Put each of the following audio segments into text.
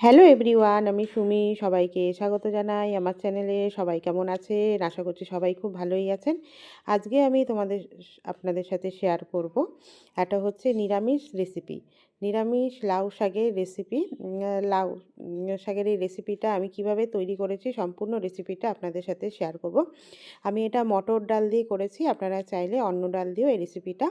Hello everyone আমি সুমি, সবাইকে স্বাগত জানাই আমার চ্যানেলে সবাই কেমন আছেন? আশা করছি সবাই খুব ভালোই আছেন। আজকে আমি তোমাদের আপনাদের সাথে শেয়ার করব। এটা হচ্ছে নিরামিষ রেসিপি নিরামিষ লাউ শাকের রেসিপি লাউ শাকের এই রেসিপিটা আমি কীভাবে তৈরি করেছি, সম্পূর্ণ রেসিপিটা আপনাদের সাথে শেয়ার করব। আমি এটা মটর ডাল দিয়ে করেছি, আপনারা চাইলে অন্য ডাল দিয়েও এই রেসিপিটা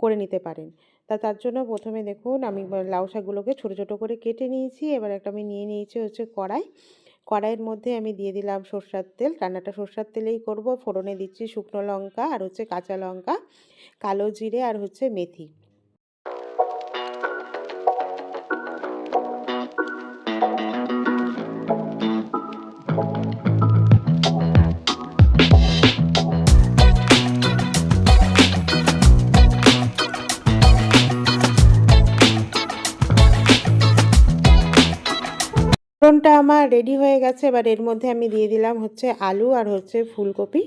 করে নিতে পারেন। তা তার জন্য প্রথমে দেখুন আমি লাউ শাকগুলোকে ছোটো ছোটো করে কেটে নিয়েছি। এবার একটা আমি নিয়ে নিয়েছি হচ্ছে কড়াই। কড়াইয়ের মধ্যে আমি দিয়ে দিলাম সর্ষার তেল। রান্নাটা সর্ষার তেলেই করব। ফোড়নে দিচ্ছি শুকনো লঙ্কা আর হচ্ছে কাঁচা লঙ্কা, কালো জিরে আর হচ্ছে মেথি। ফোড়নটা আমার রেডি হয়ে গেছে, এবার এর মধ্যে আমি দিয়ে দিলাম হচ্ছে আলু আর হচ্ছে ফুলকপি।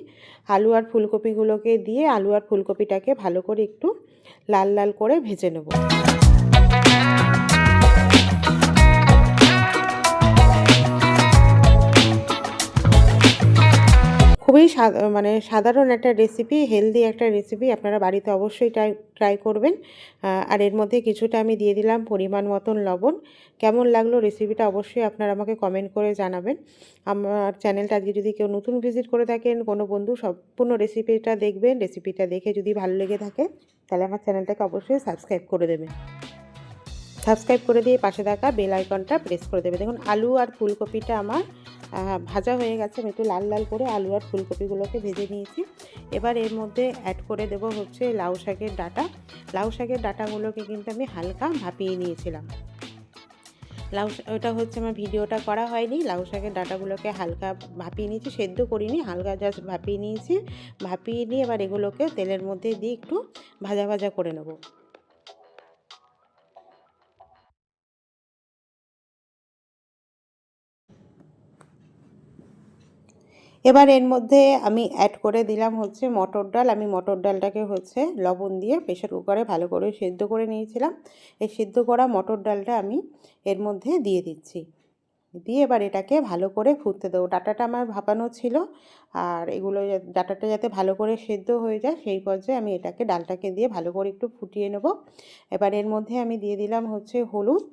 আলু আর ফুলকপিগুলোকে দিয়ে, আলু আর ফুলকপিটাকে ভালো করে একটু লাল লাল করে ভেজে নেব। খুবই মানে সাধারণ একটা রেসিপি হেলদি একটা রেসিপি আপনারা বাড়িতে অবশ্যই ট্রাই ট্রাই করবেন। আর এর মধ্যে কিছুটা আমি দিয়ে দিলাম পরিমাণ মতন লবণ। কেমন লাগল রেসিপিটা অবশ্যই আপনারা আমাকে কমেন্ট করে জানাবেন। আমার চ্যানেলটা আজকে যদি কেউ নতুন ভিজিট করে থাকেন, কোনো বন্ধু সম্পূর্ণ রেসিপিটা দেখবেন রেসিপিটা দেখে যদি ভালো লেগে থাকে, তাহলে আমার চ্যানেলটাকে অবশ্যই সাবস্ক্রাইব করে দেবেন। সাবস্ক্রাইব করে দিয়ে পাশে থাকা বেল আইকনটা প্রেস করে দেবে দেখুন, আলু আর ফুলকপিটা আমার ভাজা হয়ে গেছে। আমি একটু লাল লাল করে আলু আর ফুলকপিগুলোকে ভেজে নিয়েছি। এবার এর মধ্যে অ্যাড করে দেব হচ্ছে লাউ শাকের ডাটা। লাউ শাকের ডাটাগুলোকে কিন্তু আমি হালকা ভাপিয়ে নিয়েছিলাম। লাউ ওটা হচ্ছে আমার ভিডিওটা করা হয়নি। লাউ শাকের ডাটাগুলোকে হালকা ভাপিয়ে নিয়েছি, সেদ্ধ করিনি, হালকা জাস্ট ভাপিয়ে নিয়েছি। ভাপিয়ে নিয়ে এবার এগুলোকে তেলের মধ্যে দিয়ে একটু ভাজা ভাজা করে নেব। এবার এর মধ্যে আমি অ্যাড করে দিলাম হচ্ছে মটর ডাল। আমি মটর ডালটাকে হচ্ছে লবণ দিয়ে প্রেশার কুকারে ভালো করে সেদ্ধ করে নিয়েছিলাম। এই সেদ্ধ করা মটর ডালটা আমি এর মধ্যে দিয়ে দিচ্ছি। দিয়ে এবার এটাকে ভালো করে ফুটতে দেবো। ডাটাটা আমার ভাপানো ছিল আর এগুলো ডাটাটা যাতে ভালো করে সেদ্ধ হয়ে যায়, সেই পর্যায়ে আমি এটাকে ডালটাকে দিয়ে ভালো করে একটু ফুটিয়ে নেব। এবার এর মধ্যে আমি দিয়ে দিলাম হচ্ছে হলুদ।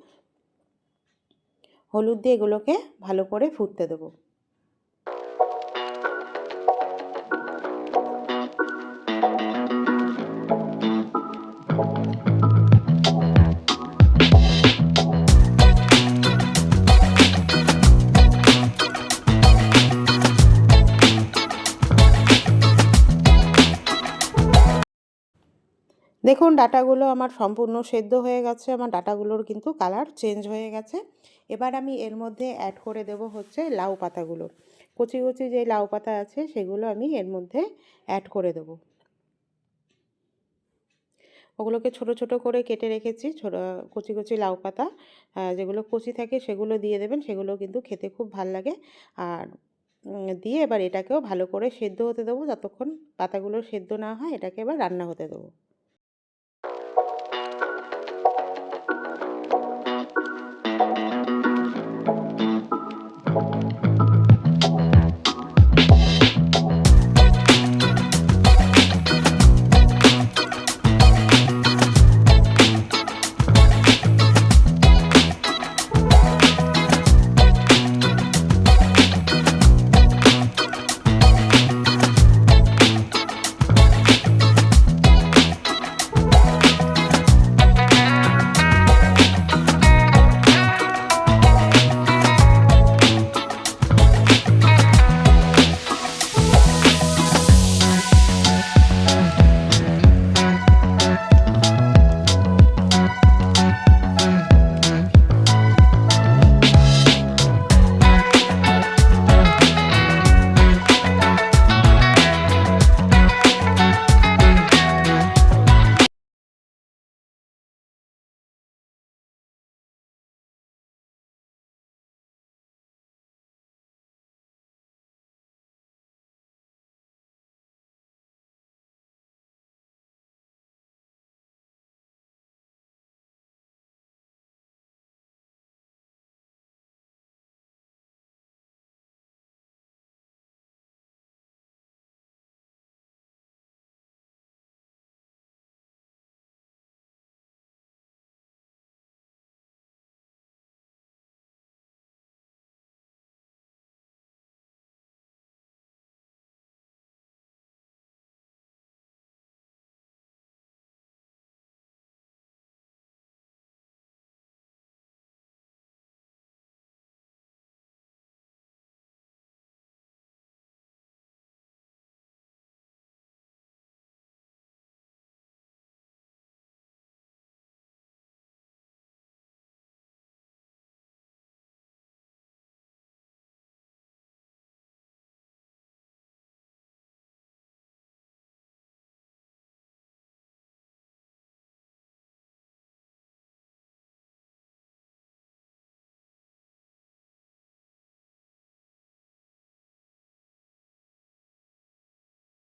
হলুদ দিয়ে এগুলোকে ভালো করে ফুটতে দেবো। দেখুন, ডাটাগুলো আমার সম্পূর্ণ সেদ্ধ হয়ে গেছে। আমার ডাটাগুলোর কিন্তু কালার চেঞ্জ হয়ে গেছে। এবার আমি এর মধ্যে অ্যাড করে দেব হচ্ছে লাউ পাতাগুলো। কচি কচি যে লাউ পাতা আছে, সেগুলো আমি এর মধ্যে অ্যাড করে দেব। ওগুলোকে ছোট ছোট করে কেটে রেখেছি, ছোট কচি কচি লাউ পাতা। যেগুলো কচি থাকে, সেগুলো দিয়ে দেবেন, সেগুলো কিন্তু খেতে খুব ভালো লাগে। আর দিয়ে এবার এটাকেও ভালো করে সেদ্ধ হতে দেবো। যতক্ষণ পাতাগুলো সেদ্ধ না হয়, এটাকে এবার রান্না হতে দেবো।